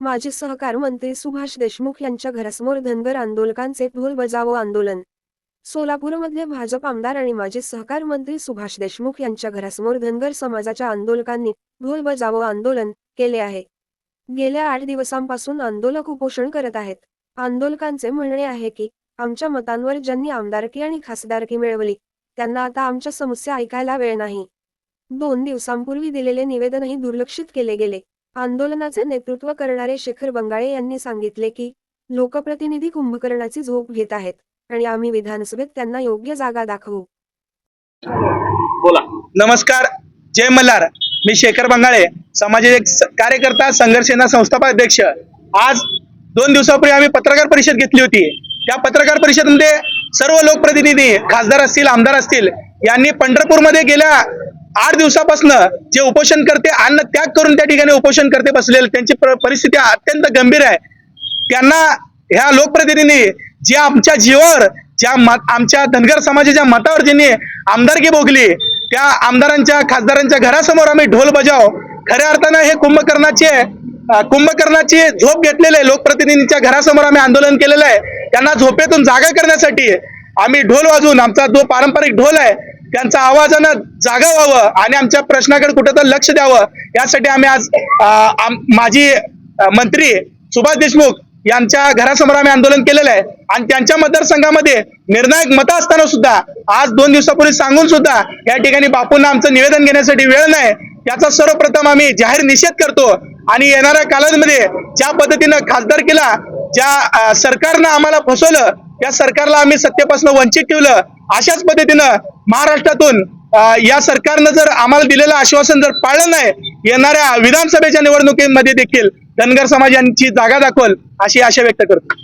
माजी सहकार मंत्री सुभाष देशमुख यांच्या घरासमोर धनगर आंदोलकांचे ढोल बजावो आंदोलन. सोलापूरमधले भाजप आमदार आणि माजी सहकार मंत्री सुभाष देशमुख यांच्या घरासमोर धनगर समाजाच्या आंदोलकांनी ढोल बजावो आंदोलन केले आहे. गेल्या आठ दिवसांपासून आंदोलक उपोषण करत आहेत. आंदोलकांचे म्हणणे आहे की आमच्या मतांवर ज्यांनी आमदारकी आणि खासदारकी मिळवली त्यांना आता आमच्या समस्या ऐकायला वेळ नाही. दोन दिवसांपूर्वी दिलेले निवेदनही दुर्लक्षित केले गेले. आंदोलनाचे नेतृत्व करणारे शेखर बंगाळे यांनी सांगितले की लोकप्रतिनिधी कुंभकर्णाची झोप घेत आहेत आणि आम्ही विधानसभेत त्यांना योग्य जागा दाखवू. बोला. नमस्कार. जय मल्हार. मी शेखर बंगाळे सामाजिक स- कार्यकर्ता संघर्ष सेना संस्थापक अध्यक्ष. आज दोन दिवसापूर्वी आम्ही पत्रकार परिषद घेतली होती. त्या पत्रकार परिषदेमध्ये सर्व लोकप्रतिनिधी खासदार असतील आमदार असतील यांनी पंढरपूरमध्ये गेल्या आठ दिवसापासून जे उपोषण करते अन्न त्याग करून त्या ठिकाणी उपोषण करते बसलेले त्यांची परिस्थिती अत्यंत गंभीर आहे. त्यांना ह्या लोकप्रतिनिधी जे आमच्या जीवावर ज्या मत आमच्या धनगर समाजाच्या मतावर ज्यांनी आमदारकी भोगली त्या आमदारांच्या खासदारांच्या घरासमोर आम्ही ढोल बजाव. खऱ्या अर्थानं हे कुंभकर्णाचे कुंभकर्णाची झोप घेतलेले लोकप्रतिनिधींच्या घरासमोर आम्ही आंदोलन केलेलं आहे. त्यांना झोपेतून जागा करण्यासाठी आम्ही ढोल वाजवून आमचा जो पारंपरिक ढोल आहे त्यांचा आवाजानं जागा व्हावं आणि आमच्या प्रश्नाकडे कुठं तर लक्ष द्यावं. यासाठी आम्ही आज माजी मंत्री सुभाष देशमुख यांच्या घरासमोर आम्ही आंदोलन केलेलं आहे. आणि त्यांच्या मतदारसंघामध्ये निर्णायक मतं असताना सुद्धा आज दोन दिवसापूर्वी सांगून सुद्धा या ठिकाणी बापूंना आमचं निवेदन घेण्यासाठी वेळ नाही. याचा सर्वप्रथम आम्ही जाहीर निषेध करतो आणि येणाऱ्या कालावधीमध्ये ज्या पद्धतीनं खासदार केला ज्या सरकारनं आम्हाला फसवलं त्या सरकारला आम्ही सत्तेपासून वंचित ठेवलं. अशाच पद्धतीनं महाराष्ट्रातून या सरकारनं जर आम्हाला दिलेलं आश्वासन जर पाळलं नाही येणाऱ्या विधानसभेच्या निवडणुकीमध्ये देखील धनगर समाज यांची जागा दाखवल अशी आशा व्यक्त करतो.